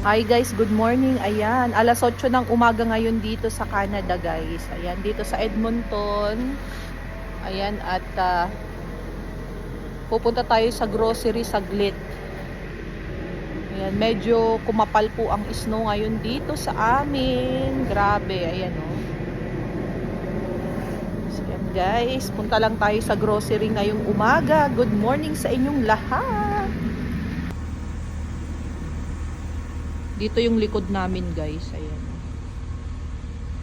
Hi guys, good morning. Ayan, alas 8 ng umaga ngayon dito sa Canada guys. Ayan, dito sa Edmonton. Ayan, at ah, pupunta tayo sa grocery saglit. Ayan, medyo kumapal po ang snow ngayon dito sa amin. Grabe, ayan o. So, ayan, guys, punta lang tayo sa grocery ngayong umaga. Good morning sa inyong lahat. Dito yung likod namin, guys. Ayan.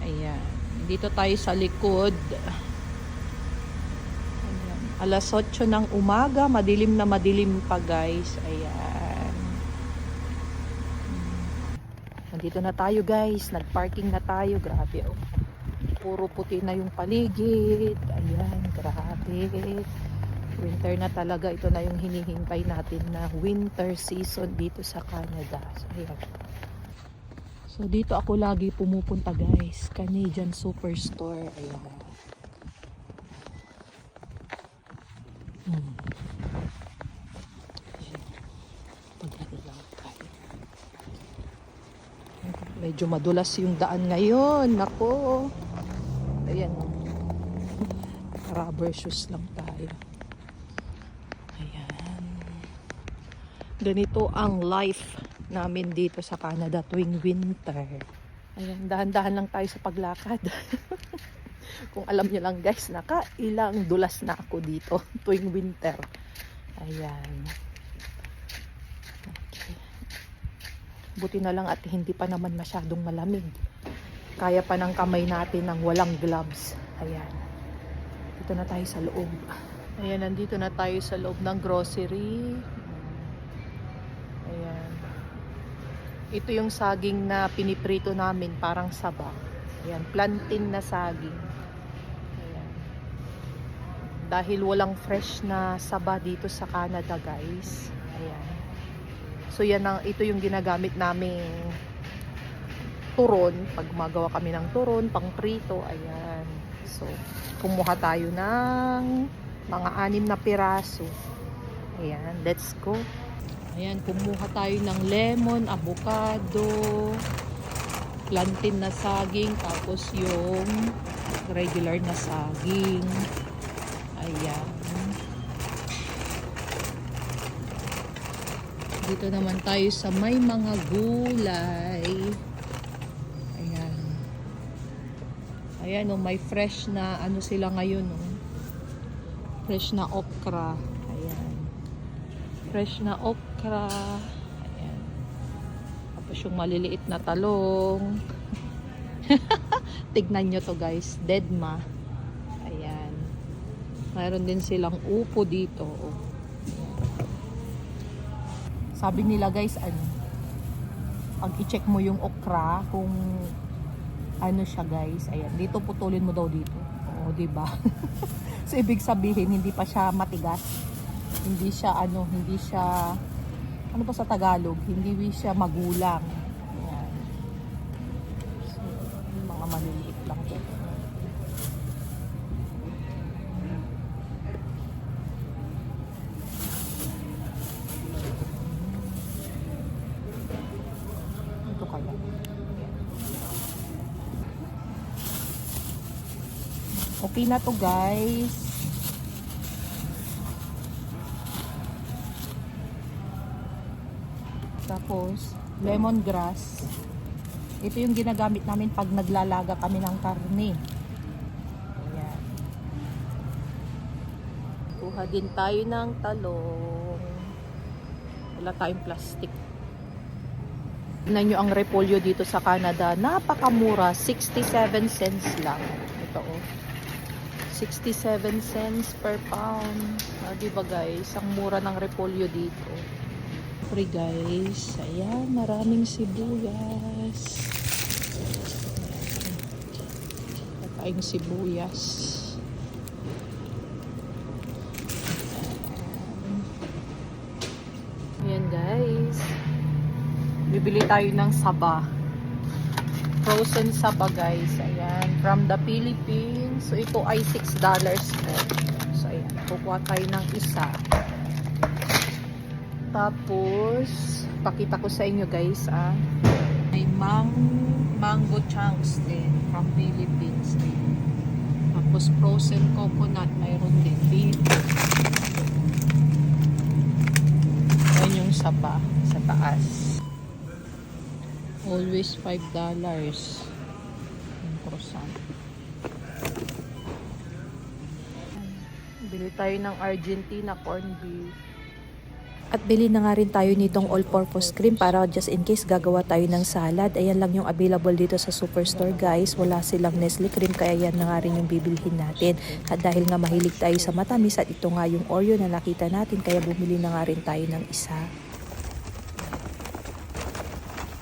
Ayan. Dito tayo sa likod. Ayan. Alas 8 ng umaga. Madilim na madilim pa, guys. Ayan. Nandito na tayo, guys. Nagparking na tayo. Grabe, oh. Puro puti na yung paligid. Ayan, grabe. Winter na talaga. Ito na yung hinihintay natin na winter season dito sa Canada. So, ayan. So, dito ako lagi pumupunta guys. Canadian Superstore. Ayan. Hmm. Medyo madulas yung daan ngayon. Nako. Ayan. Rubber shoes lang tayo. Ayan. Ganito ang life namin dito sa Canada tuwing winter. Ayan, dahan-dahan lang tayo sa paglakad. Kung alam niyo lang guys, nakailang dulas na ako dito tuwing winter. Ayan. Okay. Buti na lang at hindi pa naman masyadong malamig. Kaya pa ng kamay natin ng walang gloves. Ayan. Dito na tayo sa loob. Ayan, nandito na tayo sa loob ng grocery. Ayan. Ito yung saging na piniprito namin, parang saba. Ayan, plantain na saging. Ayan. Dahil walang fresh na saba dito sa Canada, guys. Ayan. So yan ang ito yung ginagamit naming turon pag magawa kami ng turon, pang prito, ayan. So, kumuha tayo ng mga anim na piraso. Ayan, let's go. Ayan, kumuha tayo ng lemon, avocado, plantain na saging, tapos yung regular na saging. Ayan. Dito naman tayo sa may mga gulay. Ayan. Ayan, oh, may fresh na ano sila ngayon, oh. Fresh na okra. Ayan. Fresh na okra. Ayan. Tapos yung maliliit na talong. Tignan nyo to guys. Deadma. Ayan. Mayroon din silang upo dito. Oh. Sabi nila guys, ano, pag i-check mo yung okra, kung ano siya guys, ayan, dito putulin mo daw dito. Oo, ba? so, ibig sabihin, hindi pa siya matigas. Hindi siya, ano, hindi siya, ano pa sa Tagalog, hindi siya magulang. Ayan. So, mga maliliit lang kaya. Okay na to guys. Tapos, lemongrass. Ito yung ginagamit namin pag naglalaga kami ng karne. Ayan. Kuha din tayo ng talong. Wala tayong plastic. Tignan nyo ang repolyo dito sa Canada. Napakamura. 67 cents lang. Ito oh. 67 cents per pound. Ah, diba guys? Ang mura ng repolyo dito. Pre guys. Ayan, maraming sibuyas. Tayong sibuyas. Ayan guys. Bibili tayo ng saba. Frozen saba guys. Ayan. From the Philippines. So ito ay $6 po. So ayan. Kukuha tayo ng isa. Tapos, pakita ko sa inyo guys, ah. May mang mango chunks din from Philippines din. Tapos frozen coconut, mayroon din dito. Yan yung saba sa taas. Always $5 yung croissant. Bili tayo ng Argentina corned beef. At bili na nga rin tayo nitong all-purpose cream para just in case gagawa tayo ng salad. Ayan lang yung available dito sa superstore guys. Wala silang Nestle cream kaya yan na nga rin yung bibilhin natin. At dahil nga mahilig tayo sa matamis at ito nga yung Oreo na nakita natin kaya bumili na nga rin tayo ng isa.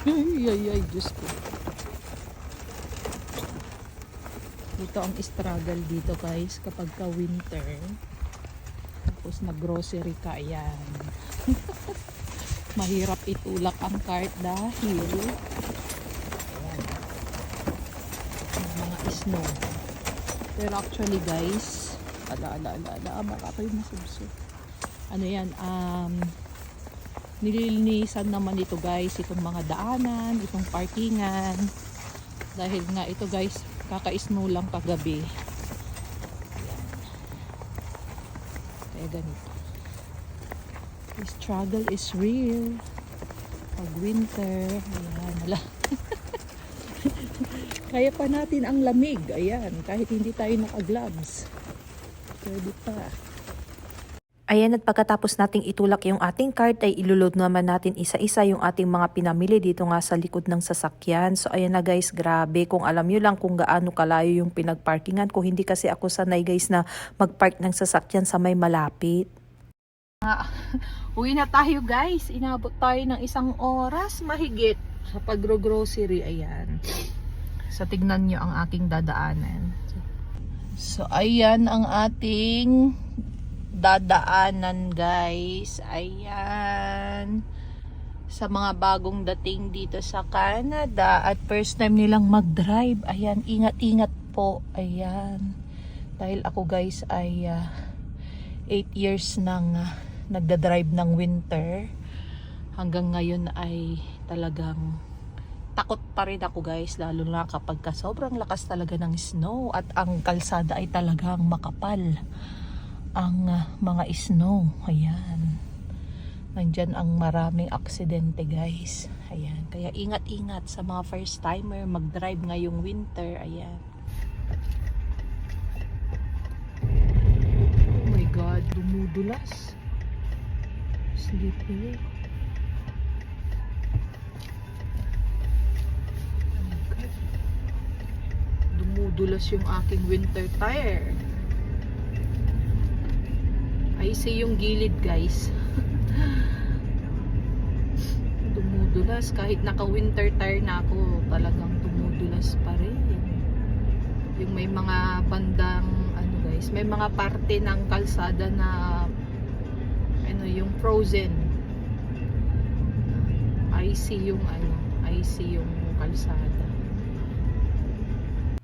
Ay, ay, ay, Diyos ko. Ito ang struggle dito guys kapag ka winter. Tapos nag-grocery ka, ayan. Mahirap itulak ang cart dahil mga snow. Pero actually guys, ala ala ala ala, ah, baka kayo masubso. Ano yan, um, nililinisan naman ito guys itong mga daanan itong parkingan dahil nga ito guys kaka-snow lang kagabi kaya ganito the struggle is real pag winter ayan wala kaya pa natin ang lamig ayan kahit hindi tayo naka-gloves pwede pa Ayan at pagkatapos nating itulak yung ating cart ay ilulod naman natin isa-isa yung ating mga pinamili dito nga sa likod ng sasakyan. So ayan na guys, grabe. Kung alam nyo lang kung gaano kalayo yung pinagparkingan. Kung hindi kasi ako sanay guys na magpark ng sasakyan sa may malapit. Uwi na tayo guys. Inabot tayo ng isang oras mahigit sa pagro-grocery. Ayan. So tignan nyo ang aking dadaanan. So ayan ang ating dadaanan guys. Ayan. Sa mga bagong dating dito sa Canada at first time nilang mag-drive. Ayan, ingat-ingat po. Ayan. Dahil ako guys ay 8 years nang ah, nagda-drive ng winter. Hanggang ngayon ay talagang takot pa rin ako guys. Lalo na kapag ka sobrang lakas talaga ng snow at ang kalsada ay talagang makapal ang ah, mga snow. Ayan. Nandyan ang maraming aksidente guys. Ayan. Kaya ingat-ingat sa mga first timer mag-drive ngayong winter. Ayan. Oh my god dumudulas God. dumudulas yung aking winter tire. I see yung gilid guys. Dumudulas. Kahit naka winter tire na ako talagang dumudulas pa rin. Yung may mga bandang ano guys may mga parte ng kalsada na ano yung frozen icy yung ano icy yung kalsada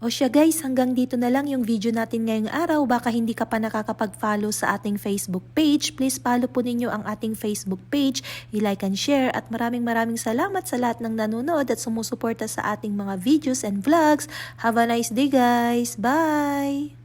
O siya guys, hanggang dito na lang yung video natin ngayong araw. Baka hindi ka pa nakakapag-follow sa ating Facebook page. Please follow po ninyo ang ating Facebook page. I-like and share. At maraming maraming salamat sa lahat ng nanonood at sumusuporta sa ating mga videos and vlogs. Have a nice day guys. Bye!